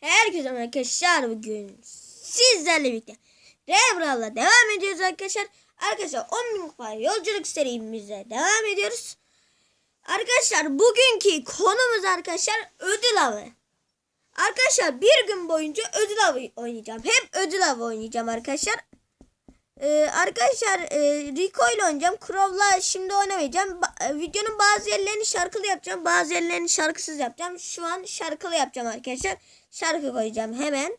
Herkese arkadaşlar bugün sizlerle birlikte Rebral'la devam ediyoruz arkadaşlar. Arkadaşlar 10 bin kupa yolculuk serimize devam ediyoruz. Arkadaşlar bugünkü konumuz arkadaşlar ödül avı. Arkadaşlar bir gün boyunca ödül avı oynayacağım. Hep ödül avı oynayacağım arkadaşlar. Ee, arkadaşlar e, Rico ile oynayacağım. Crow'la şimdi oynamayacağım. Ba- e, videonun bazı yerlerini şarkılı yapacağım. Bazı yerlerini şarkısız yapacağım. Şu an şarkılı yapacağım arkadaşlar. Şarkı koyacağım hemen.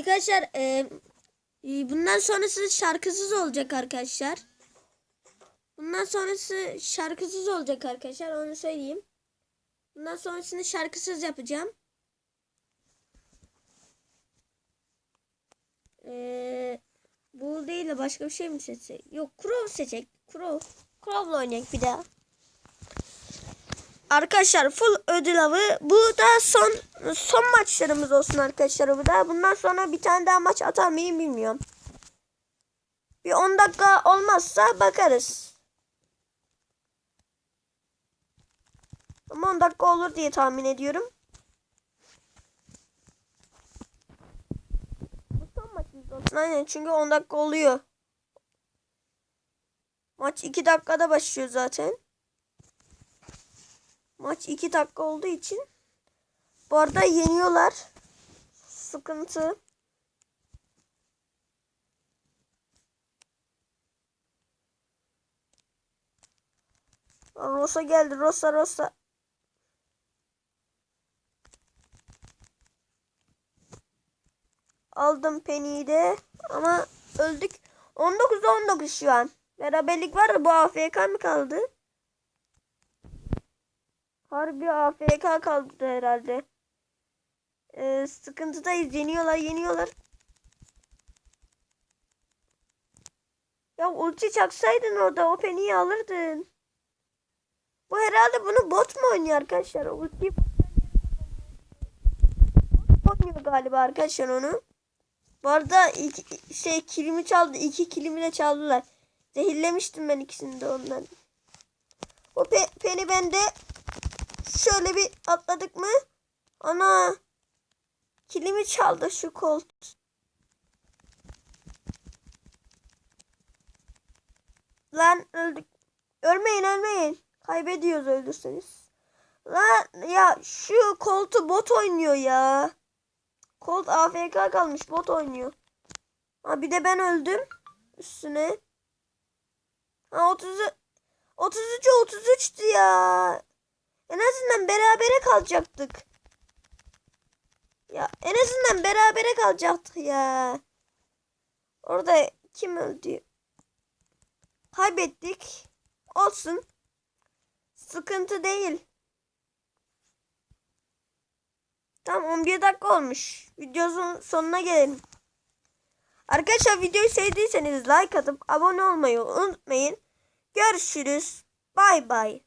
Arkadaşlar e, e, bundan sonrası şarkısız olacak arkadaşlar. Bundan sonrası şarkısız olacak arkadaşlar onu söyleyeyim. Bundan sonrasını şarkısız yapacağım. Ee, bu değil de başka bir şey mi seçsek? Yok Crow seçecek. Crow. Crow'la oynayacak bir daha. Arkadaşlar full ödül avı. Bu da son son maçlarımız olsun arkadaşlar bu da. Bundan sonra bir tane daha maç atar mıyım bilmiyorum. Bir 10 dakika olmazsa bakarız. Ama 10 dakika olur diye tahmin ediyorum. Bu son maçımız olsun. Aynen çünkü 10 dakika oluyor. Maç 2 dakikada başlıyor zaten. Maç 2 dakika olduğu için. Bu arada yeniyorlar. Sıkıntı. Rosa geldi. Rosa Rosa. Aldım Penny'yi de. Ama öldük. 19'da 19 şu an. Beraberlik var da bu AFK mı kaldı? Harbi AFK kaldı herhalde. Ee, sıkıntıdayız. Yeniyorlar, yeniyorlar. Ya ulti çaksaydın orada o peniyi alırdın. Bu herhalde bunu bot mu oynuyor arkadaşlar? Ulti bot oynuyor galiba arkadaşlar onu. Bu arada iki, şey kilimi çaldı. iki kilimi de çaldılar. Zehirlemiştim ben ikisini de ondan. O pe peni bende şöyle bir atladık mı? Ana. Kilimi çaldı şu kolt. Lan öldük. Ölmeyin ölmeyin. Kaybediyoruz öldürseniz. Lan ya şu koltu bot oynuyor ya. Colt AFK kalmış bot oynuyor. Ha bir de ben öldüm üstüne. Ha 30 33'e 33'tü ya. En azından berabere kalacaktık. Ya en azından berabere kalacaktık ya. Orada kim öldü? Kaybettik. Olsun. Sıkıntı değil. Tam 11 dakika olmuş. Videonun sonuna gelelim. Arkadaşlar videoyu sevdiyseniz like atıp abone olmayı unutmayın. Görüşürüz. Bay bay.